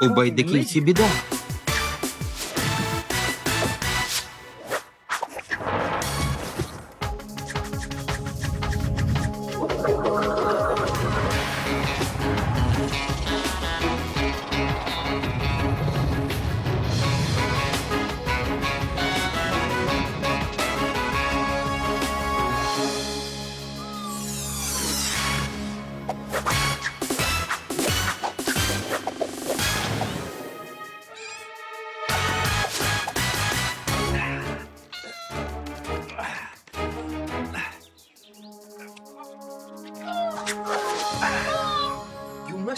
У байдиківці біда.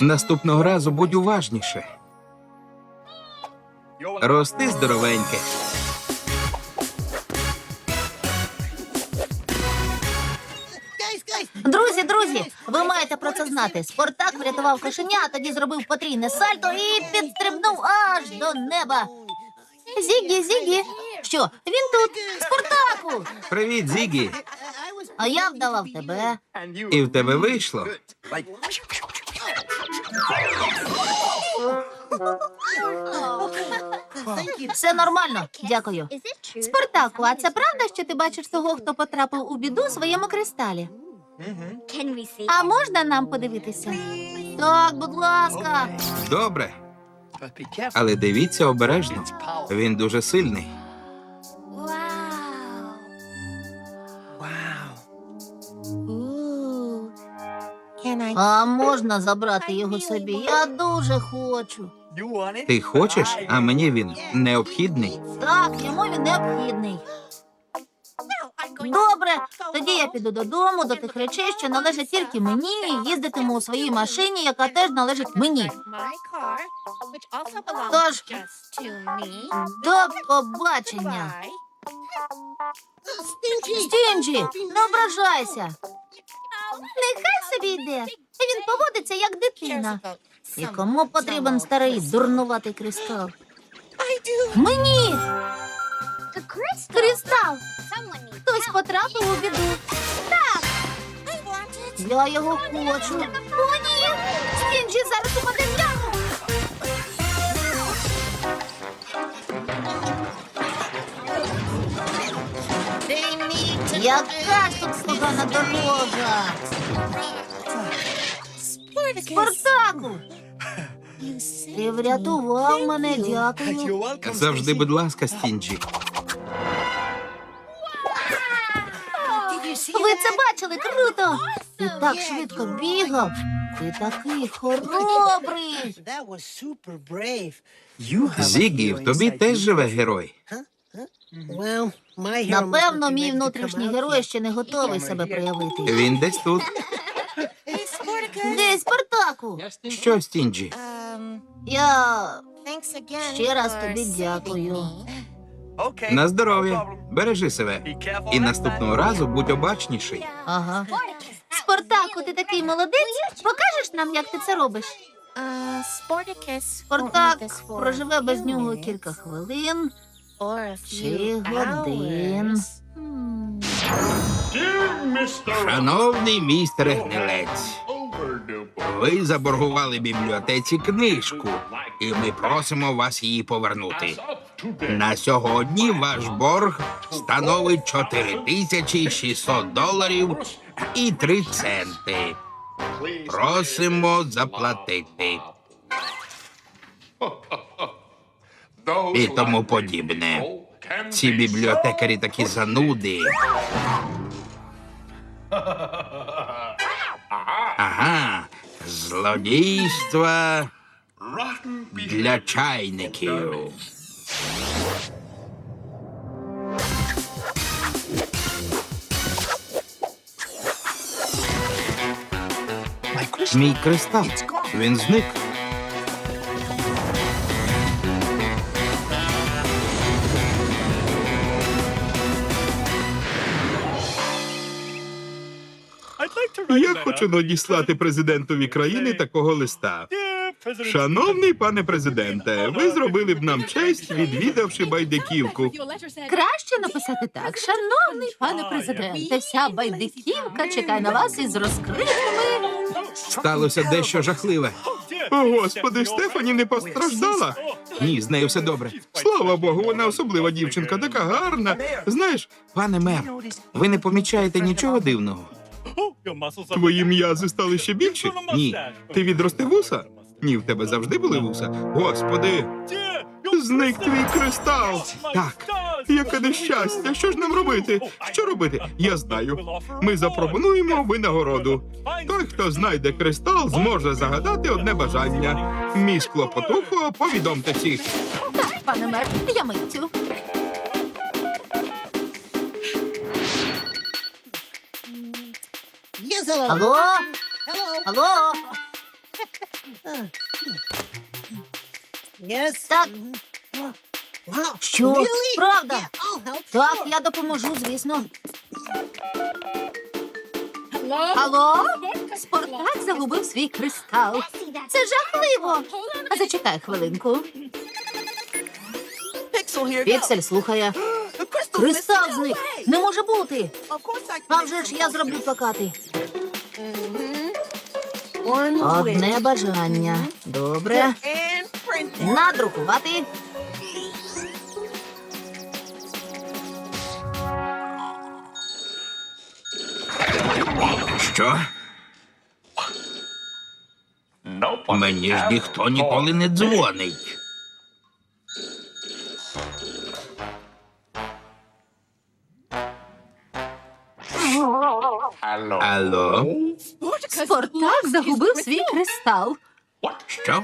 Наступного разу будь уважніше. Рости здоровеньке. Друзі, друзі, ви маєте про це знати. Спартак врятував кошеня, а тоді зробив потрійне сальто і підстрибнув аж до неба. Зігі, Зігі. Що, він тут? Спартаку! Привіт, Зігі. А я вдавав тебе. І в тебе вийшло. Все нормально, дякую. Спартаку, а це правда, що ти бачиш того, хто потрапив у біду своєму кристалі? А можна нам подивитися? Так, будь ласка. Добре. Але дивіться обережно. Він дуже сильний. А можна забрати його собі? Я дуже хочу. Ти хочеш, а мені він необхідний. Так, йому він необхідний. Добре, тоді я піду додому до тих речей, що належать тільки мені, і їздитиму у своїй машині, яка теж належить мені. Тож, До побачення. Стінджі, не ображайся. Нехай собі йде. Він поводиться як дитина. І кому потрібен старий дурнуватий кристал? Мені! Кристал! Хтось потрапив у біду. Так! Я його хочу. О, ні! Стінджі зараз упаде Яка ж тут погана дорога? Спартаку! Ти врятував мене, дякую. Завжди, будь ласка, Стінджі. Ви це бачили? Круто! Ти так швидко бігав. Ти такий хоробрий. Зігі, в тобі теж живе герой. Напевно, мій внутрішній герой ще не готовий себе проявити. Він десь тут. Де Спартаку? Що, Стінджі? Я ще раз тобі дякую. На здоров'я. Бережи себе. І наступного разу будь обачніший. Ага. Спартаку, ти такий молодець. Покажеш нам, як ти це робиш? Спартак проживе без нього кілька хвилин чи годин. Шановний містере Гнилець, ви заборгували бібліотеці книжку, і ми просимо вас її повернути. На сьогодні ваш борг становить 4600 доларів і 3 центи. Просимо заплатити. І тому подібне. Ці бібліотекарі такі зануди. Ага, злодійства для чайників. Мій кристал. Він зник. Я хочу надіслати президентові країни такого листа. Шановний пане президенте, ви зробили б нам честь, відвідавши байдиківку. Краще написати так. Шановний пане президенте, вся байдиківка чекає на вас із розкритими. Сталося дещо жахливе. О, господи, Стефані не постраждала. Ні, з нею все добре. Слава Богу, вона особлива дівчинка, така гарна. Знаєш, пане мер, ви не помічаєте нічого дивного. Твої м'язи стали ще більші? Ні. Ти відрости вуса? Ні, в тебе завжди були вуса. Господи, зник твій кристал. Так, яке нещастя. Що ж нам робити? Що робити? Я знаю. Ми запропонуємо винагороду. Той, хто знайде кристал, зможе загадати одне бажання. Міс Клопотухо, повідомте всіх. Так, пане мер, я миттю. Yes, hello. Алло? Hello. Алло? Yes. Так. Wow. Що? Really? Правда? Yeah, I'll help. Так, sure. я допоможу, звісно. Алло? Спартак загубив свій кристал. Це жахливо. А зачекай хвилинку. Піксель слухає. Кристал зник. Не може бути. А вже ж я зроблю плакати. Одне бажання. Добре. Надрукувати. Що? Мені ж ніхто ніколи не дзвонить. Кристал. Що?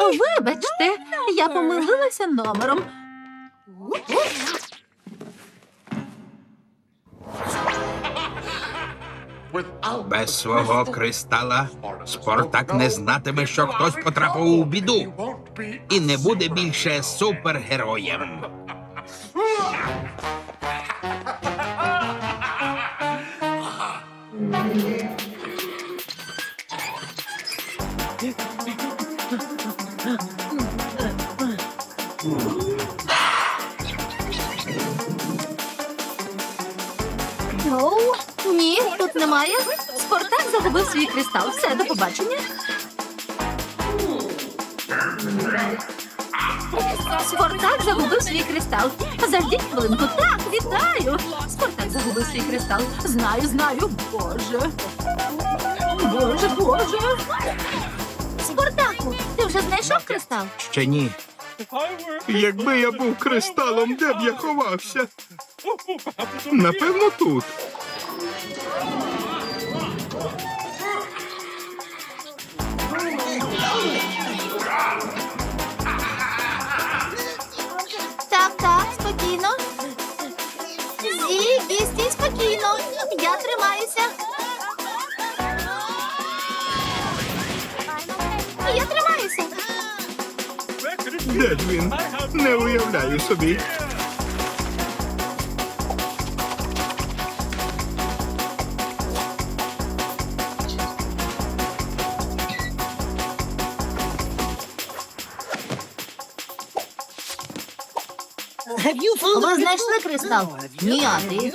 Вибачте, я помилилася номером. Без свого кристала Спартак не знатиме, що хтось потрапив у біду і не буде більше супергероєм. Свій кристал. Все, до побачення. Спартак загубив свій кристал. Заждіть хвилинку. Так, вітаю. Спартак загубив свій кристал. Знаю, знаю. Боже. Боже, боже. Спартаку, ти вже знайшов кристал? Ще ні. Якби я був кристалом, де б я ховався? Напевно, тут. Спокійно. Я тримаюся. Я тримаюся. Де ж він? Не уявляю собі. Have you found Ви знайшли кристал? Ні, а ти?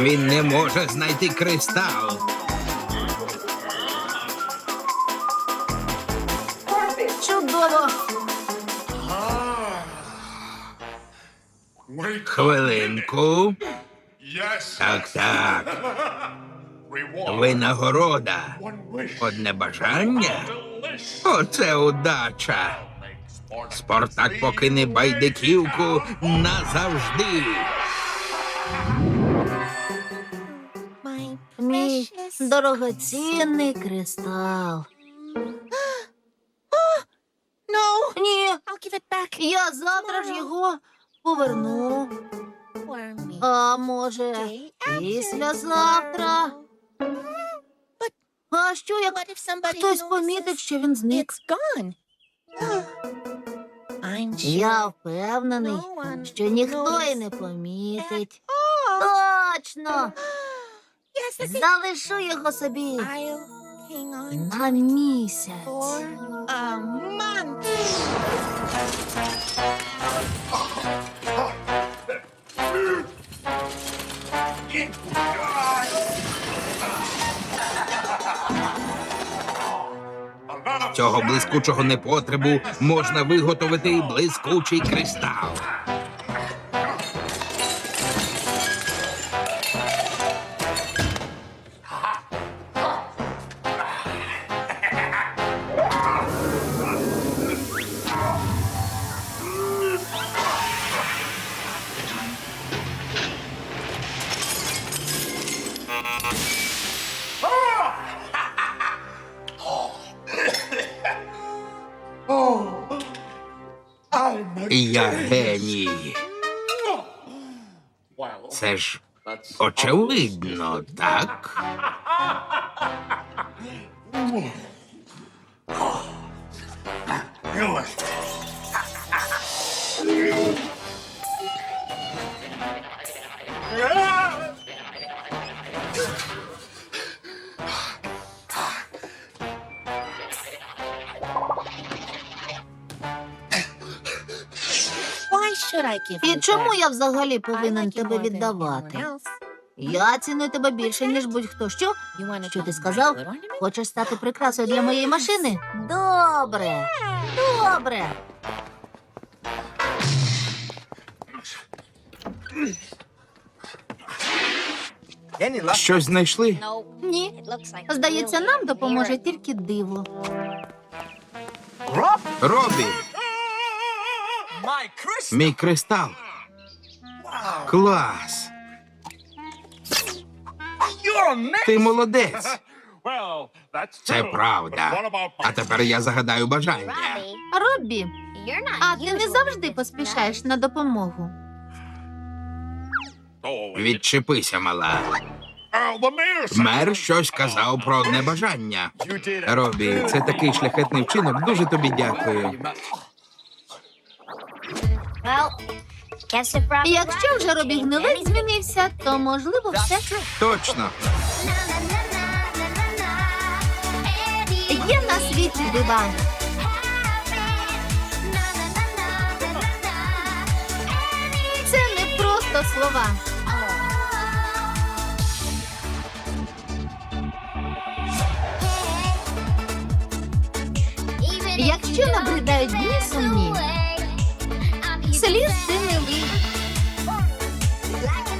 Він не може знайти кристал. Чудово. Хвилинку. Так, так. Винагорода. Одне бажання. Оце удача. Спартак покине байдиківку назавжди. Дорогоцінний кристал. Ні, я завтра ж його поверну. А може, післязавтра. А що, як хтось помітить, що він зник? Я впевнений, що ніхто й не помітить. Точно! Залишу його собі на місяць. З цього блискучого непотребу можна виготовити блискучий кристал. Why should I give І you чому я взагалі I повинен тебе віддавати? Я ціную тебе більше, ніж будь-хто. Що? Що ти сказав? Хочеш стати прикрасою для моєї машини? Добре. Добре. Щось знайшли? Ні. Здається, нам допоможе тільки диво. Робі, мій кристал. Клас. Ти молодець. Це правда. А тепер я загадаю бажання. Роббі, а ти не завжди поспішаєш на допомогу. Відчепися, мала. Мер щось казав про одне бажання. Робі, це такий шляхетний вчинок. Дуже тобі дякую. Якщо вже Робі гнилець змінився, то можливо все. Точно. Є на світі дива. Це не просто слова. Якщо набридають дні сумні, лий.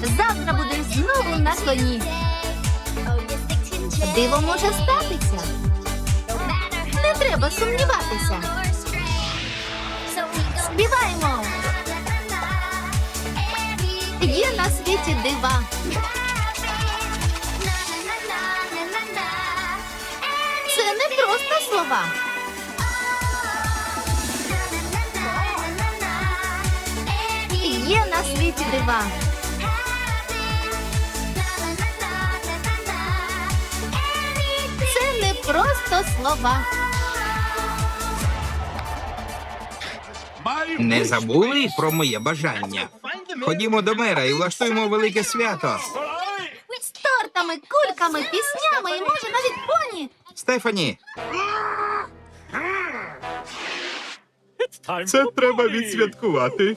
Завтра будеш знову на коні. Диво може статися. Не треба сумніватися. Співаємо. Є на світі дива. Це не просто слова. Є на світі дива. Просто слова. Не забули про моє бажання. Ходімо до мера і влаштуємо велике свято. З тортами, кульками, піснями і може навіть поні. Стефані, Це треба відсвяткувати.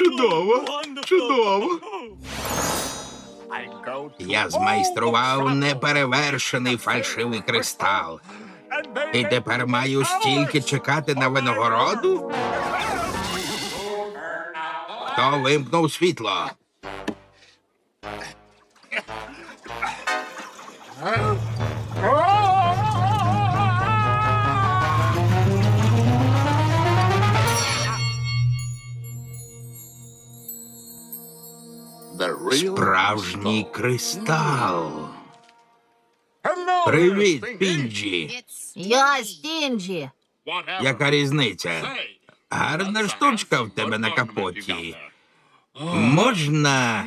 Чудово, чудово. я змайстрував неперевершений фальшивий кристал. І тепер маю стільки чекати на винагороду? Хто вимкнув світло? Справжній кристал. Привіт, Пінджі. Я Стінджі. Яка різниця? Гарна штучка в тебе на капоті. Можна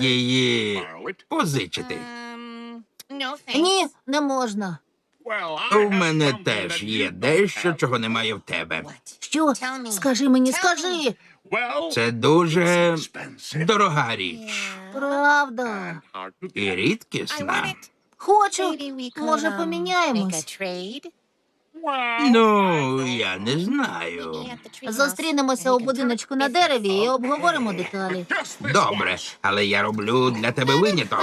її позичити? Ні, не можна. У мене теж є дещо, чого немає в тебе. Що? Скажи мені, скажи. Це дуже дорога річ Правда. і рідкісна. Хочу. Може, um, поміняємось. Ну, я не знаю. Зустрінемося у будиночку на дереві і обговоримо деталі. Добре, але я роблю для тебе виняток.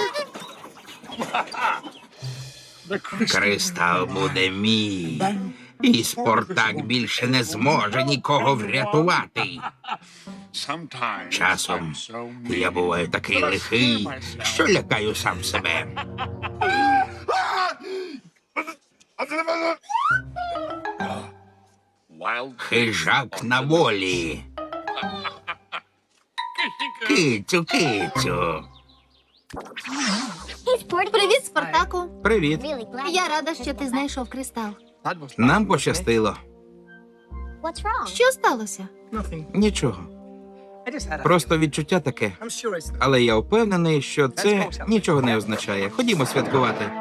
Кристал буде мій. І Спартак більше не зможе нікого врятувати. Часом я буваю такий лихий, що лякаю сам себе. Хижак на волі. Кицю, кицю. Привіт, Спартаку. Привіт. Я рада, що ти знайшов кристал. Нам пощастило. Що сталося? Нічого. Просто відчуття таке. Але я впевнений, що це нічого не означає. Ходімо святкувати.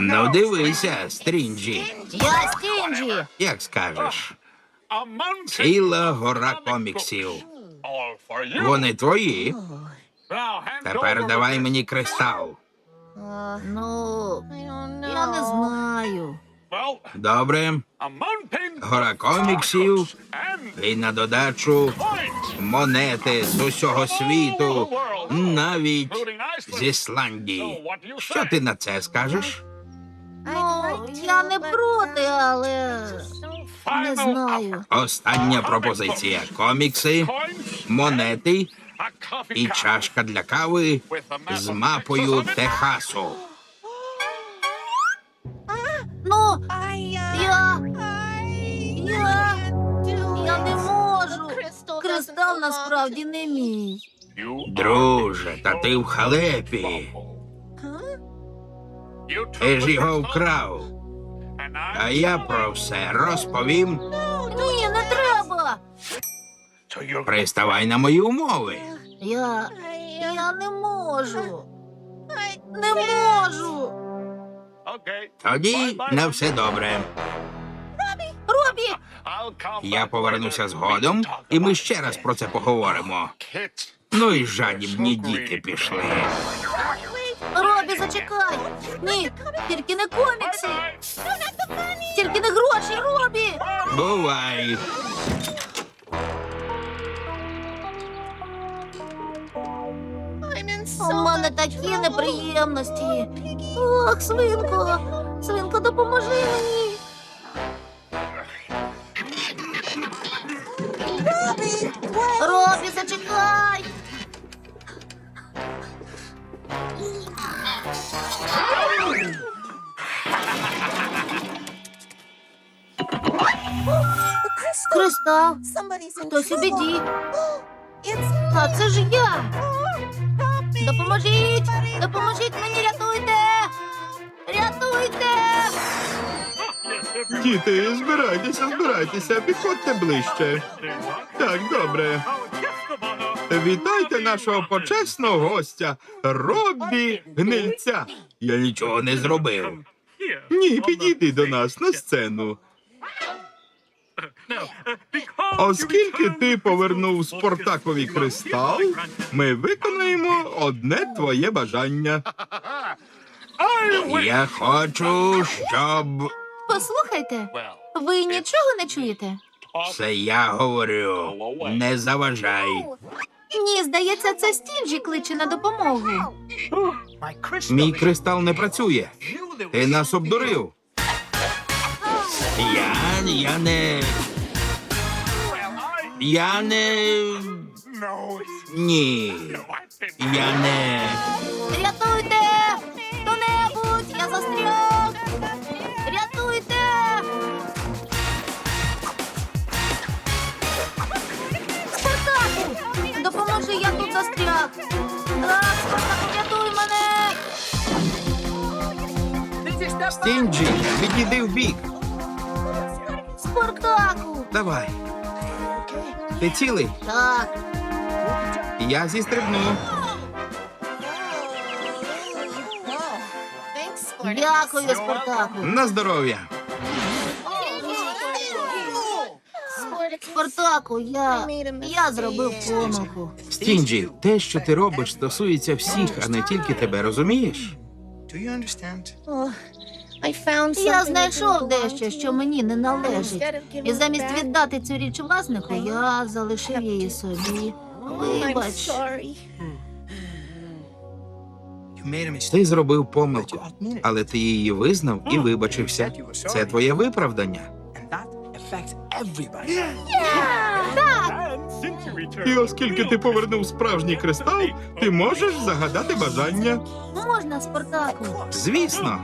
Ну дивися, Стрінджі. Я Стінджі. Як скажеш? Ціла гора коміксів. Вони твої. Тепер давай мені кристал. Ну, я не знаю. Добре, гора коміксів. і на додачу. монети з усього світу, навіть з Ісландії. Що ти на це скажеш? Ну, я не проти, але не знаю. Остання пропозиція: комікси, монети і чашка для кави з мапою Техасу. Кристал насправді не мій. Друже, та ти в халепі. Ти ж його вкрав. А я про все розповім. Ні, не треба. Приставай на мої умови. Я. Я не можу. Не можу. Тоді на все добре. Я повернуся згодом, і ми ще раз про це поговоримо. Ну і жадібні діти пішли. Робі, зачекай. Ні, тільки не комікси. Тільки не гроші, Робі. Бувай. У мене такі неприємності. Ох, свинко, свинко, допоможи мені. Кристал, хтось у біді. А це ж я. Допоможіть! Допоможіть мені, рятуйте! Рятуйте! Діти, збирайтеся, збирайтеся, підходьте ближче. Так, добре. Вітайте нашого почесного гостя Роббі Гнильця. Я нічого не зробив. Ні, підійди до нас на сцену. Оскільки ти повернув Спартакові кристал, ми виконаємо одне твоє бажання. Я хочу, щоб Послухайте, ви нічого не чуєте? це я говорю. Не заважай. Ні, здається, це Стінджі кличе на допомогу. Мій кристал не працює. Ти нас обдурив. Я. я не. Я не. Ні. Я не. Рятуйте! Хто-небудь! Я застряг! Рятуйте! Спартаку! Допоможи, я тут застряг! А, Спартаку, рятуй мене! Стінджі, відійди в бік. Спартаку! Давай. Ти цілий? Так, Я зістрибну. Дякую, Спартаку. На здоров'я. Спартаку, я. Я зробив помилку. Стінджі, те, що ти робиш, стосується всіх, а не тільки тебе, розумієш? Do you understand? Oh, I found Я знайшов дещо, що мені не належить. Instead of giving І замість віддати цю річ власнику, я залишив її собі. Вибач. You made a mistake. Ти зробив помилку, але ти її визнав і вибачився. Це твоє виправдання. And that affects everybody. І оскільки ти повернув справжній кристал, ти можеш загадати бажання. Можна, Спартаку? Звісно,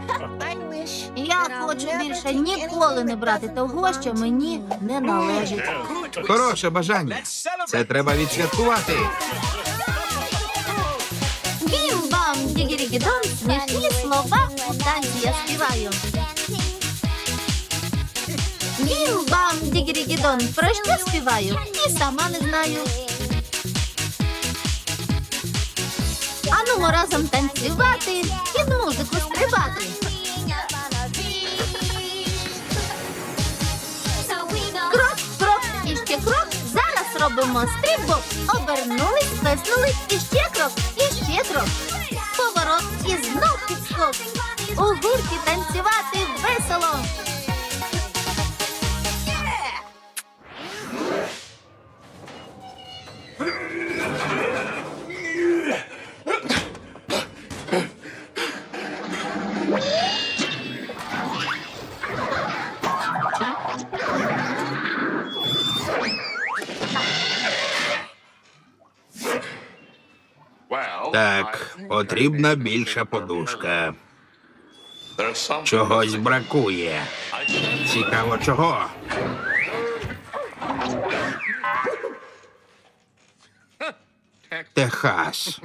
Я хочу більше ніколи не брати того, що мені не належить. хороше бажання. Це треба відсвяткувати. Бім-бам, дігірігідон, смішні слова у танці я співаю. Бім-бам, дігірігідон, про що співаю? І сама не знаю. Ану разом танцювати, під музику стрибати. Крок, крок, і ще крок. Зараз робимо стрибок. Обернулись, виснулись, і ще крок, і ще крок. Поворот і знов підскок. У гурті танцювати весело. Так, потрібна більша подушка. Чогось бракує. Цікаво, чого? Техас.